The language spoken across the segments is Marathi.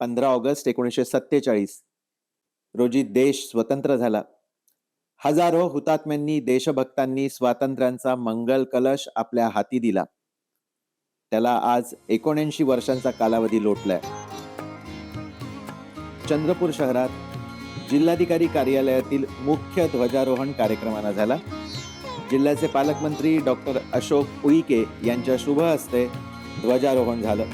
पंधरा ऑगस्ट एकोणीसशे सत्तेचाळीस. रोजी देश स्वतंत्र झाला. हजारो हुतात्म्यांनी देशभक्तांनी स्वातंत्र्यांचा मंगल कलश आपल्या हाती दिला. त्याला आज एकोणऐंशी वर्षांचा कालावधी लोटलाय. चंद्रपूर शहरात जिल्हाधिकारी कार्यालयातील मुख्य ध्वजारोहण कार्यक्रमाला झाला. जिल्ह्याचे पालकमंत्री डॉक्टर अशोक उईके यांच्या शुभ हस्ते ध्वजारोहण झालं.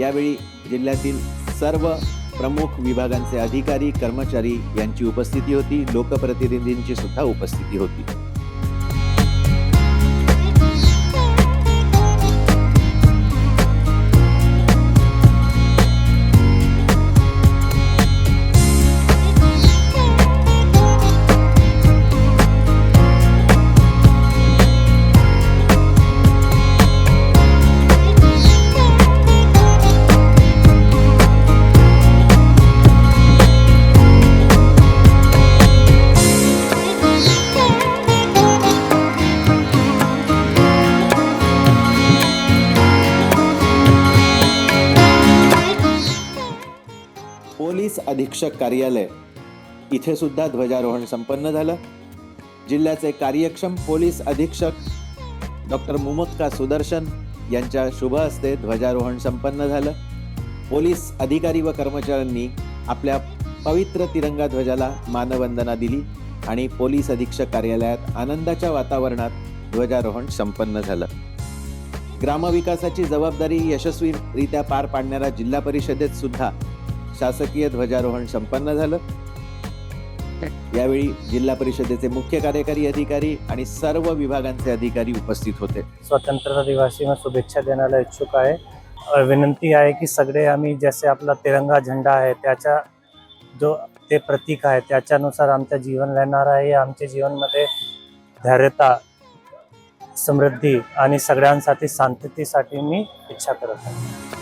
यावेळी जिल्ह्यातील सर्व प्रमुख विभागांचे अधिकारी कर्मचारी यांची उपस्थिती होती. लोकप्रतिनिधींची सुद्धा उपस्थिती होती. पोलीस अधीक्षक कार्यालय. इथे सुद्धा ध्वजारोहण संपन्न झालं. जिल्ह्याचे कार्यक्षम पोलीस अधीक्षक डॉक्टर मुमक्का सुदर्शन यांच्या शुभ हस्ते ध्वजारोहण संपन्न झालं. पोलीस अधिकारी व कर्मचाऱ्यांनी आपल्या पवित्र तिरंगा ध्वजाला मानवंदना दिली आणि पोलीस अधीक्षक कार्यालयात आनंदाच्या वातावरणात ध्वजारोहण संपन्न झालं. ग्रामविकासाची जबाबदारी यशस्वीरित्या पार पाडणाऱ्या जिल्हा परिषदेत सुद्धा शासकीय ध्वजारोहण संपन्न झालं. यावेळी जिल्हा परिषदेचे मुख्य कार्यकारी अधिकारी आणि सर्व विभागांचे अधिकारी उपस्थित होते. स्वतंत्रता दिवशी शुभेच्छा देण्याला इच्छुक आहे. विनंती आहे की सगळे आम्ही जसे आपला तिरंगा झेंडा आहे त्याच्या जो ते प्रतीक आहे त्याच्यानुसार आमचं जीवन राहणार आहे. आमच्या जीवनमध्ये धैर्यता समृद्धी आणि सगळ्यांसाठी शांततेसाठी मी इच्छा करत आहे.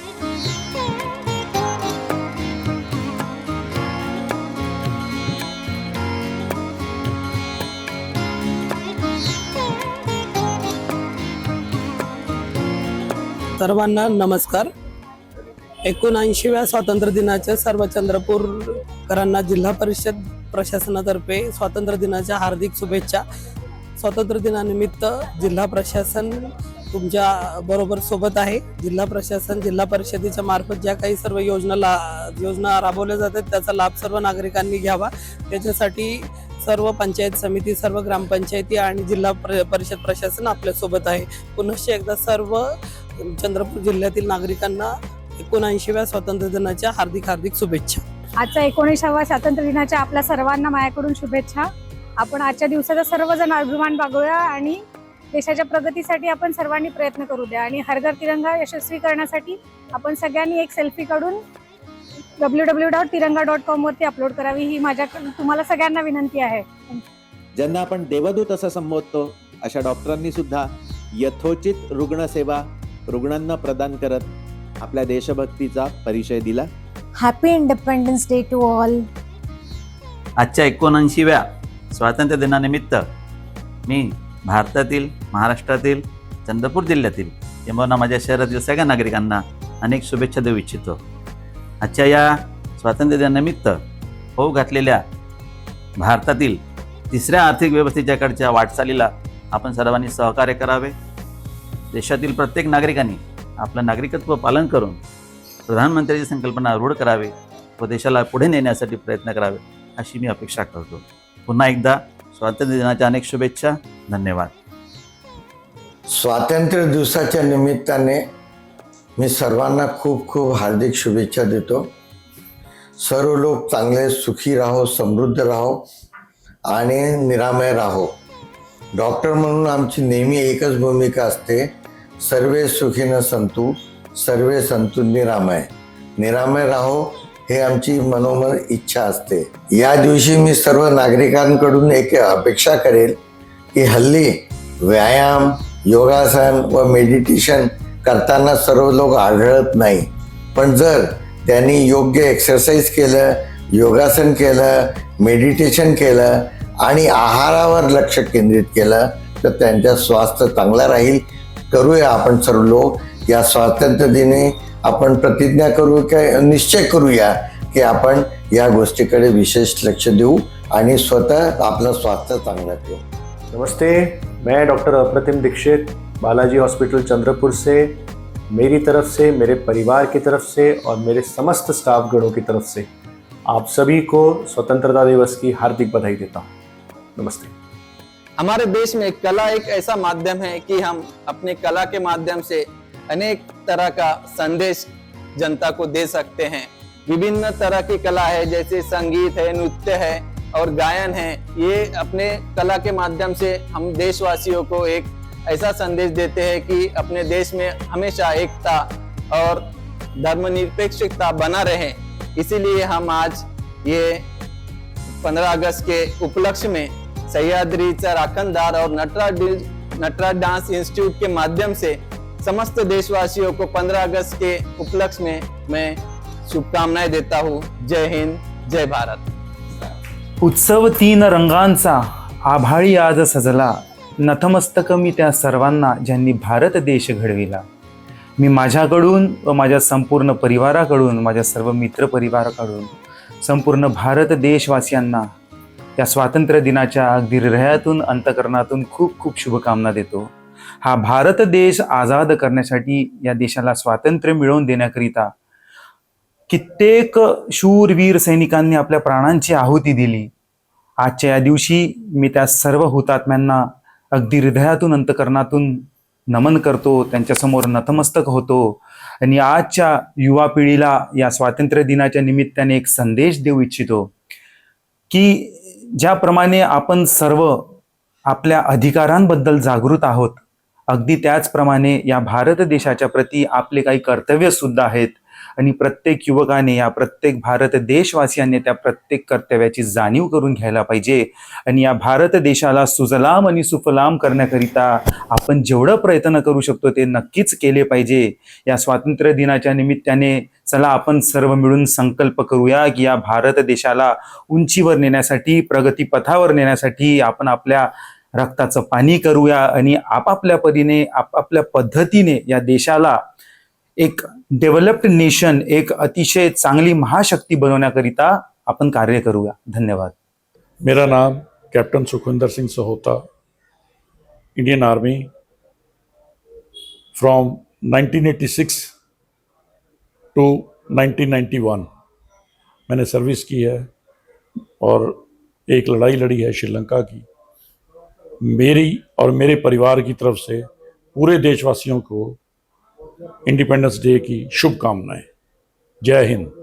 सर्वांना नमस्कार. एकोणऐंशीव्या स्वातंत्र्य दिनाच्या सर्व चंद्रपूरकरांना जिल्हा परिषद प्रशासनातर्फे स्वातंत्र्य दिनाच्या हार्दिक शुभेच्छा. स्वातंत्र्य दिनानिमित्त जिल्हा प्रशासन तुमच्या बरोबर सोबत आहे. जिल्हा प्रशासन जिल्हा परिषदेच्या मार्फत ज्या काही सर्व योजना ला योजना राबवल्या जातात त्याचा लाभ सर्व नागरिकांनी घ्यावा. त्याच्यासाठी सर्व पंचायत समिती सर्व ग्रामपंचायती आणि जिल्हा प्र- परिषद प्रशासन आपल्यासोबत आहे. पुनश्च एकदा सर्व चंद्रपूर जिल्ह्यातील नागरिकांना एकोणऐंशीव्या स्वातंत्र्य दिनाच्या हार्दिक हार्दिक शुभेच्छा. आजच्या एकोणीसाव्या स्वातंत्र्य दिनाच्या आपल्या सर्वांना माझ्याकडून शुभेच्छा. आपण आजच्या दिवसाचा सर्वजण अभिमान बागूया आणि देशाच्या प्रगतीसाठी आपण सर्वांनी प्रयत्न करू द्या आणि हरघर तिरंगा यशस्वी करण्यासाठी आपण सगळ्यांनी एक सेल्फी काढून W W dot Tiranga dot com वरती अपलोड करावी ही माझ्या तुम्हाला सगळ्यांना विनंती आहे. ज्यांना आपण देवदूत असं संबोधतो अशा डॉक्टरांनी सुद्धा यथोचित रुग्णसेवा रुग्णांना प्रदान करत आपल्या देशभक्तीचा परिचय दिला. Happy independence day to all आजच्या एकोणऐंशीव्या स्वातंत्र्य दिनानिमित्त मी भारतातील महाराष्ट्रातील चंद्रपूर जिल्ह्यातील किंबहुना माझ्या शहरातील सगळ्या नागरिकांना अनेक शुभेच्छा देऊ इच्छितो. आजच्या या स्वातंत्र्य दिनानिमित्त होऊ घातलेल्या भारतातील तिसऱ्या आर्थिक व्यवस्थेच्याकडच्या वाटचालीला आपण सर्वांनी सहकार्य करावे. देशातील प्रत्येक नागरिकांनी आपलं नागरिकत्व पालन करून प्रधानमंत्र्याची संकल्पना रूढ करावी व देशाला पुढे नेण्यासाठी प्रयत्न करावे अशी मी अपेक्षा करतो. पुन्हा एकदा स्वातंत्र्य दिनाच्या अनेक शुभेच्छा. धन्यवाद. स्वातंत्र्य दिवसाच्या निमित्ताने मी सर्वांना खूप खूप हार्दिक शुभेच्छा देतो. सर्व लोक चांगले सुखी राहो समृद्ध राहो आणि निरामय राहो. डॉक्टर म्हणून आमची नेहमी एकच भूमिका असते सर्वे सुखीनं संतू सर्वे संतू निरामय. निरामय राहो हे आमची मनोमन इच्छा असते. या दिवशी मी सर्व नागरिकांकडून एक अपेक्षा करेल की हल्ली व्यायाम योगासन व मेडिटेशन करताना सर्व लोक आढळत नाही. पण जर त्यांनी योग्य एक्सरसाइज केलं योगासन केलं मेडिटेशन केलं आणि आहारावर लक्ष केंद्रित केलं तर त्यांचं स्वास्थ्य चांगलं राहील. करूया, आपण सर्व लोक या स्वातंत्र्य दिनी आपण प्रतिज्ञा करू काय निश्चय करूया की आपण या गोष्टीकडे विशेष लक्ष देऊ आणि स्वतः आपलं स्वास्थ्य चांगलं ठेवू. नमस्ते, मैं डॉक्टर अप्रतिम दीक्षित, बालाजी हॉस्पिटल चंद्रपुर से, मेरी तरफ़ से, मेरे परिवार की तरफ़ से और मेरे समस्त स्टाफ गणों की तरफ़ से। आप सभी को स्वतंत्रता दिवस की हार्दिक बधाई देता हूँ। नमस्ते। हमारे देश में कला एक ऐसा माध्यम है कि हम अपने कला के माध्यम से अनेक तरह का संदेश जनता को दे सकते हैं। विभिन्न तरह की कला है, जैसे संगीत है, नृत्य है और गायन है। ये अपने कला के माध्यम से हम देशवासियों को एक ऐसा संदेश देते हैं कि अपने देश में हमेशा एकता और धर्मनिरपेक्षता बना रहे। इसीलिए हम आज ये 15 अगस्त के उपलक्ष्य में सह्याद्रीचा राखनदार और नटराज नटराज डांस इंस्टीट्यूट के माध्यम से समस्त देशवासियों को 15 अगस्त के उपलक्ष्य में मैं शुभकामनाएं देता हूँ। जय हिंद जय भारत। उत्सव तीन रंगांचा आभाळी आज सजला. नतमस्तक मी त्या सर्वांना ज्यांनी भारत देश घडविला. मी माझ्याकडून व माझ्या संपूर्ण परिवाराकडून माझ्या सर्व मित्र परिवाराकडून संपूर्ण भारत देशवासियांना या स्वातंत्र्य दिनाच्या अगदी हृदयातून अंतकरणातून खूप खूप शुभकामना देतो. हा भारत देश आझाद करण्यासाठी या देशाला स्वातंत्र्य मिळवून देण्याकरिता कित्येक शूरवीर सैनिकांनी आपल्या प्राणांची आहुती दिली. आजच्या या दिवशी मी त्या सर्व हुतात्म्यांना अगदी हृदयातून अंतकरणातून नमन करतो त्यांच्यासमोर नतमस्तक होतो आणि आजच्या युवा पिढीला या स्वातंत्र्य दिनाच्या निमित्ताने एक संदेश देऊ इच्छितो की ज्याप्रमाणे आपण सर्व आपल्या अधिकारांबद्दल जागृत आहोत अगदी त्याचप्रमाणे या भारत देशाच्या प्रती आपले काही कर्तव्य सुद्धा आहेत. आणि प्रत्येक युवकाने या प्रत्येक भारत देशवासियांनी त्या प्रत्येक कर्तव्याची जाणीव करून घ्यायला पाहिजे. आणि या भारत देशाला सुजलाम आणि सुफलाम करण्याकरिता आपण जेवढं प्रयत्न करू शकतो ते नक्कीच केले पाहिजे. या स्वातंत्र्य दिनाच्या निमित्ताने चला आपण सर्व मिळून संकल्प करूया की या भारत देशाला उंचीवर नेण्यासाठी प्रगतीपथावर नेण्यासाठी आपण आपल्या रक्ताचं पाणी करूया आणि आपापल्या परीने आपापल्या पद्धतीने या देशाला एक डेव्हलप्ड नेशन एक अतिशय चांगली महाशक्ती बनवण्याकरिता आपण कार्य करूया. धन्यवाद. मेरा नाम captain Sukhwinder Singh Sahota Indian army from 1986 to 1991 मैंने सर्विस की है और एक लड़ाई लड़ी है श्रीलंका की। मेरी और मेरे परिवार की तरफ़ से पूरे देशवासियों को इंडिपेंडेंस डे की शुभकामनाएं। जय हिंद।